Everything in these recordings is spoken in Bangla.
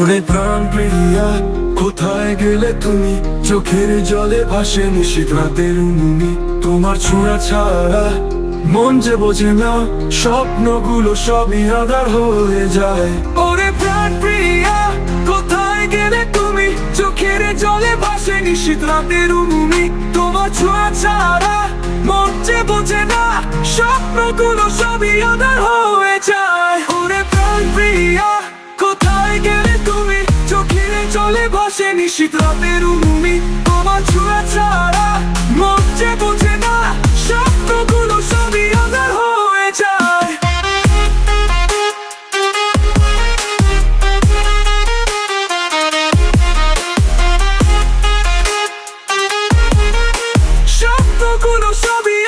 ওরে প্রাণ প্রিয়া, কোথায় গেলে তুমি? চোখের জলে ভাসে নিশীত রাতের উনুনি তোমার ছোঁয়া ছাড়া মন যে বোঝে না, স্বপ্নগুলো সবই আধার হয়ে যায়। ওরে প্রাণ প্রিয়া, কোথায় গেলে তুমি? চোখের জলে ভাসে নিশীত রাতের তোমার ছোঁয়া ছাড়া মন যে বোঝে না সবই আধার হয়ে যায়। ওরে নিশীত রাতের উনুনি তোমার ছোঁয়া ছাড়া মন যে বোঝে না, স্বপ্নগুলো সবই আধার হয়ে যায়। স্বপ্নগুলো সবই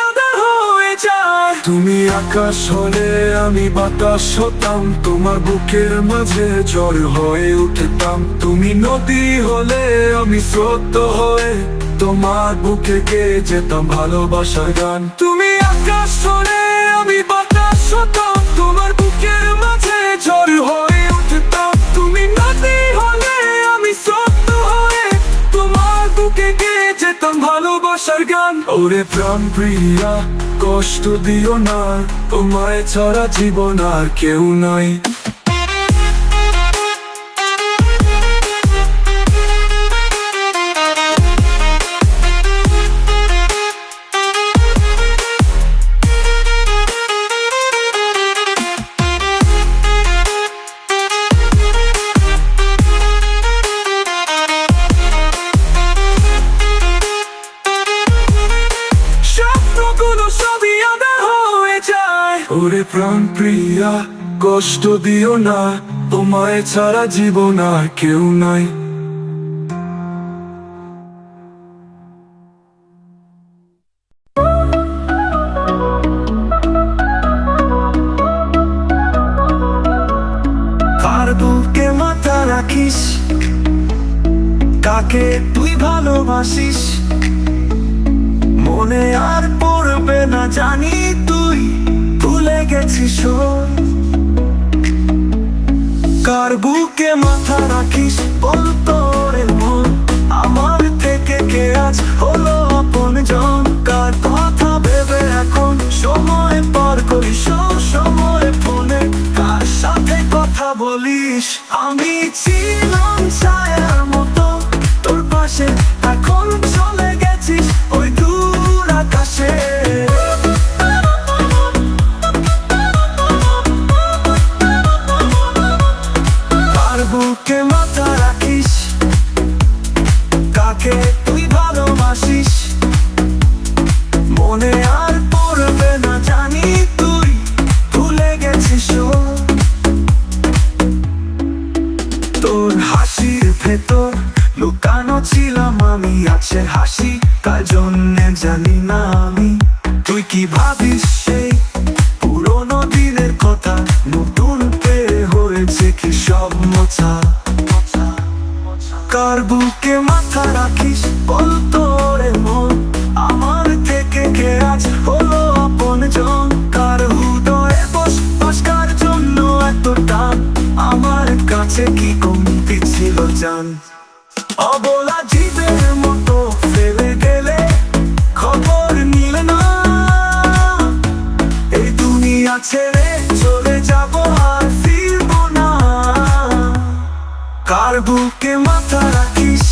তুমি আকাশ হলে আমি বাতাস হতাম, তোমার বুকের মাঝে জ্বর হয়ে উঠতাম। তুমি নদী হলে আমি স্রোত হয়ে তোমার বুকে কে যেতাম ভালোবাসার গান। তুমি আকাশ হলে আমি বাতাস হতাম, তোমার বুকের মাঝে জ্বর হয়ে ভালোবাসার গান ওরে প্রাণ প্রিয়া কষ্ট দিও না। তোমায় ছাড়া জীবন আর কেউ নাই। ওরে প্রাণ প্রিয়া, কষ্ট দিও না, তোমায় ছাড়া জীবন আর কেউ নাই। বুকে মাথা রাখিস, কাকে তুই ভালোবাসিস? মনে আর পড়বে না জানি তুই। ওর। কার বুকে মাথা রাখিস বলতো রে মন। আমার থেকে কে আজ হলো আপন জন? কার কথা ভেবে এখন সময় পার করিস? সময় ফোনে কার সাথে কথা বলিস? আমি ছিলাম ছায়ার ছিলাম আমি আছে হাসি, কার জন্যে জানি না আমি? তুই কি ভাবিস সেই পুরোনো দিনের কথা? নতুন পেয়ে হয়েছে কি সব মোছা? কার বুকে মাথা রাখিস বলতো রে মন আমার থেকে কে আজ হলো আপন জন কার হৃদয়ে বস বস জন্য এত আমার কাছে কি কমতি ছিল জান? অবলা মতো ফেলে গেলে খবর নিলে না। এই দুনিয়া ছেড়ে চলে যাব আর ফিরবো না। কার বুকে মাথা রাখিস?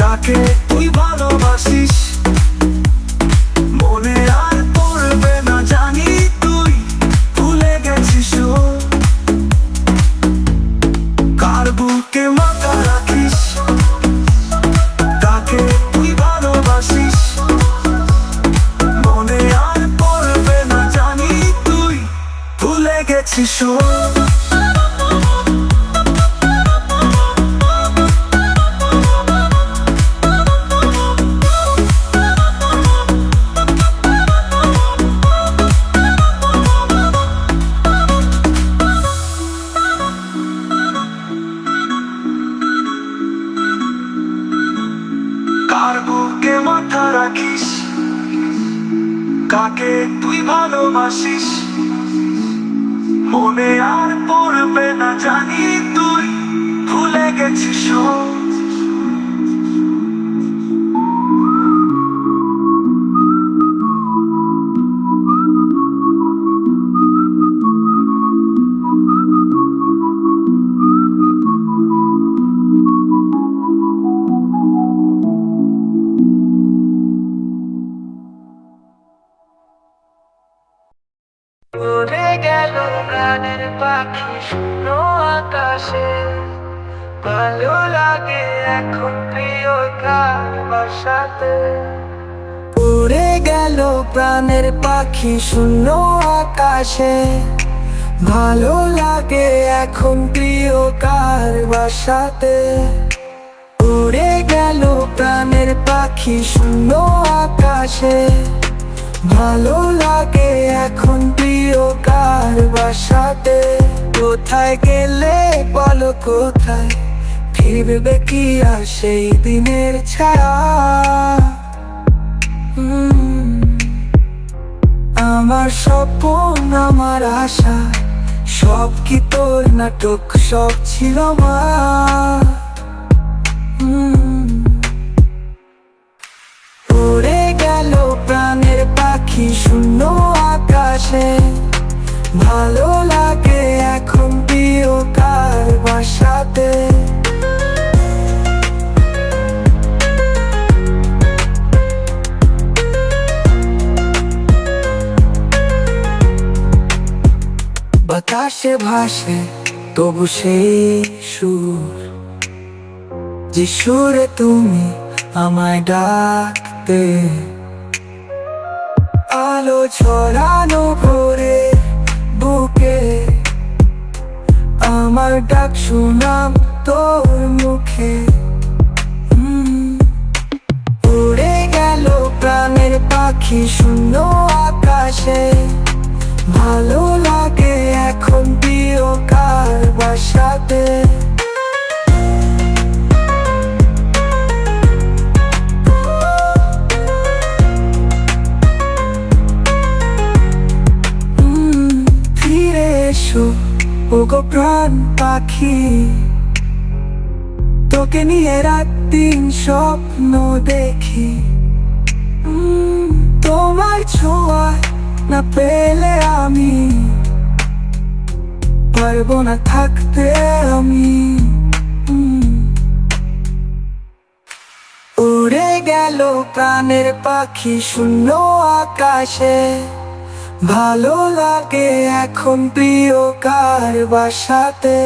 কাকে তুই ভালোবাসিস? মনে আর পড়বে না, জানি তুই ভুলে গেছিস। কার বুকে মাথা রাখিস কাকে তুই ভালোবাসিস? মনে আর পড়বে না জানি তুই। গেছি সব। প্রাণের পাখি শূন্য আকাশে। ভালো লাগে এখন প্রিয় গান বাসাতে। উড়ে গেল প্রাণের পাখি শূন্য আকাশে। ভালো লাগে এখন প্রিয় কার বাসাতে। উড়ে গেল প্রাণের পাখি শূন্য আকাশে। ভালো লাগে এখন প্রিয় কার বাসাতে? কোথায় গেলে বলো কোথায়? ফিরবে কি আর সেই দিনের ছায়া? আমার স্বপ্ন, আমার আশা, সব কি তোর নাটক, সব ছিল মা পাখি শূন্য আকাশে। ভালো লাগে এখন প্রিয় কার বাসাতে। বাতাসে ভাসে, তবু সেই সুর। যে সুরে তুমি আমায় ডাকতে। আলো ছড়ানো ভরে বুকে। আমার ডাক শুনাম তোর মুখে। উড়ে গেল প্রাণের পাখি শূন্য আকাশে। ভালো লাগে এখন প্রিয় কার বাসাতে। ওগো প্রাণ পাখি। তোকে নিয়ে রাত দিন স্বপ্ন দেখি। তোমার ছোঁয়া না পেলে আমি পারব না থাকতে আমি। উড়ে গেল প্রাণের পাখি শূন্য আকাশে। ভালো লাগে এখন প্রিয় কার বাসাতে?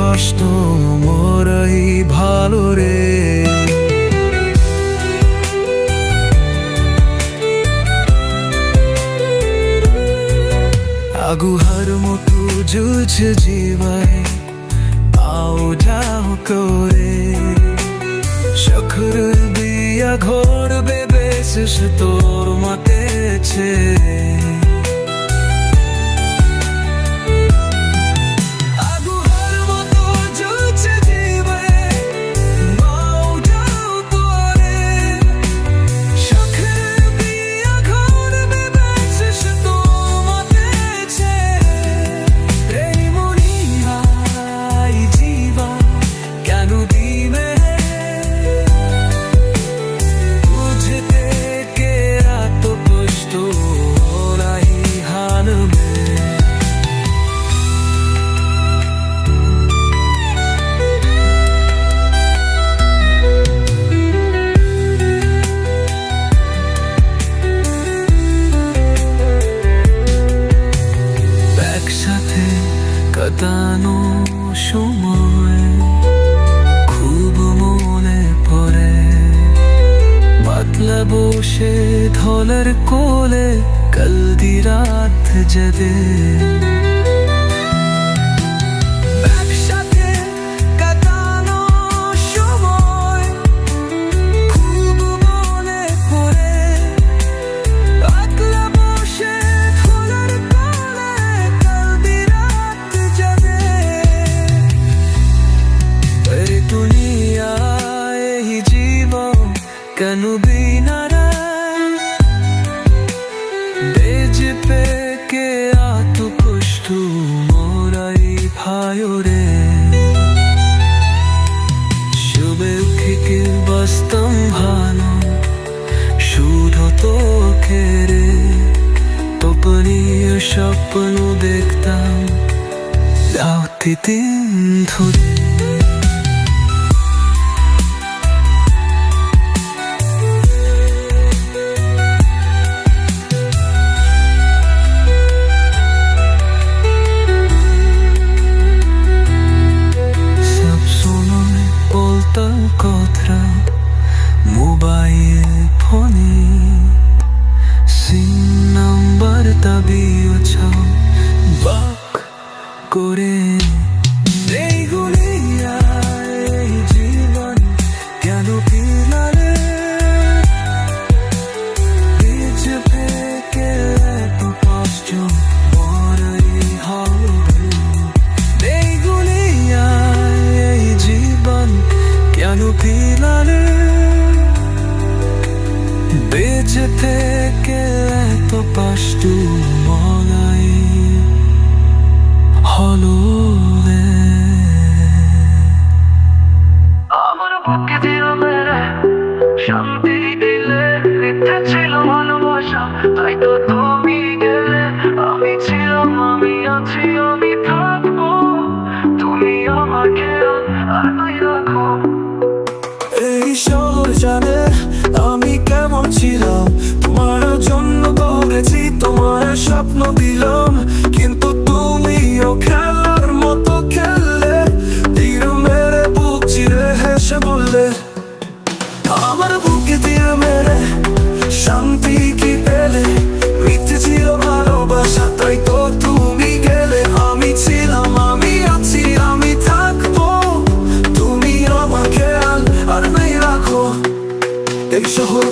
কষ্ট মরাই ভালো রে। আগুহার মতো জ্বলছে জীবায় আও যাও করে। শখর দিয়া ঘোর বেবে শেষ তোর মাতেছে মোরাই ভায়রে। শুভে থেকে বাস্তম ভানো, শুধু তোকে রে। তপনীয় স্বপ্ন দেখতাম রাতে তিন ধরে করে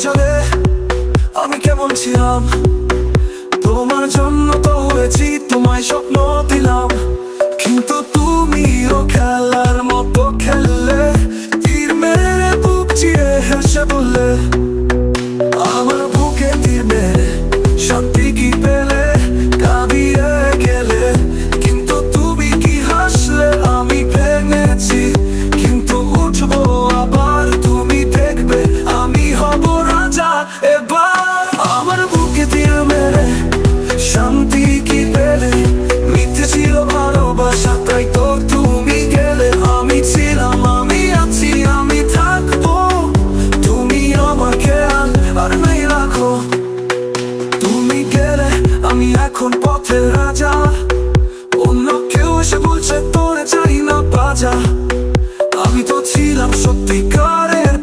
চলে আমি কেমন ছিলাম? তোমার জন্য তো হয়েছি তোমায় স্বপ্ন দিলাম। কিন্তু রাজা। অন্য কেউ এসে বলছে, তোরে চাই না বাজা আমি তো ছিলাম সত্যিকারের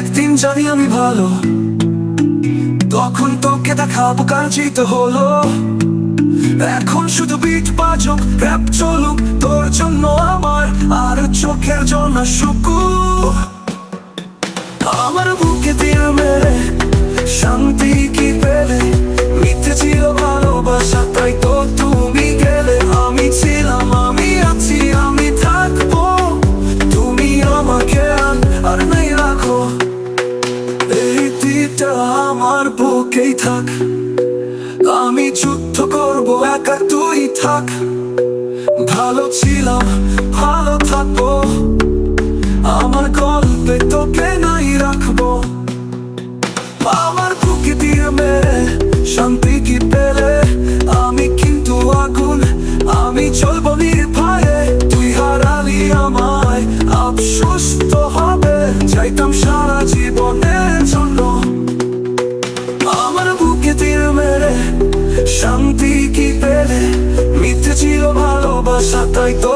একদিন, জানি আমি ভালো। তখন তোকে দেখাবো কাঞ্চিত হলো। এখন শুধু বিট বাজক র্যাপ চলুক, তোর জন্য আমার আর চোখের জন্য শুকু। আমার বুকে তীর মেরে, শান্তি কি পেলে? মিথ্যে ছিল ভালোবাসা, তাই তো তুমি গেলে। আমি ছিলাম, আমি আছি, আমি থাকব। তুমি আমাকে আন আর নাই রাখো। এই তীরটা আমার বুকেই থাক। আমি যুদ্ধ করব, একা তুই থাক। ভালো ছিলাম, ভালো থাকব। আমার শান্তি কি পেলে? আমি কিন্তু আগুন, আমি চলবো নির্ভয়ে। তুই হারালি আমায়, আফসোস তো হবে। চাইতাম সারা জীবনের জন্য। আমার বুকে তীর মেরে, শান্তি কি পেলে? মিথ্যে ছিল ভালোবাসা, তাই তো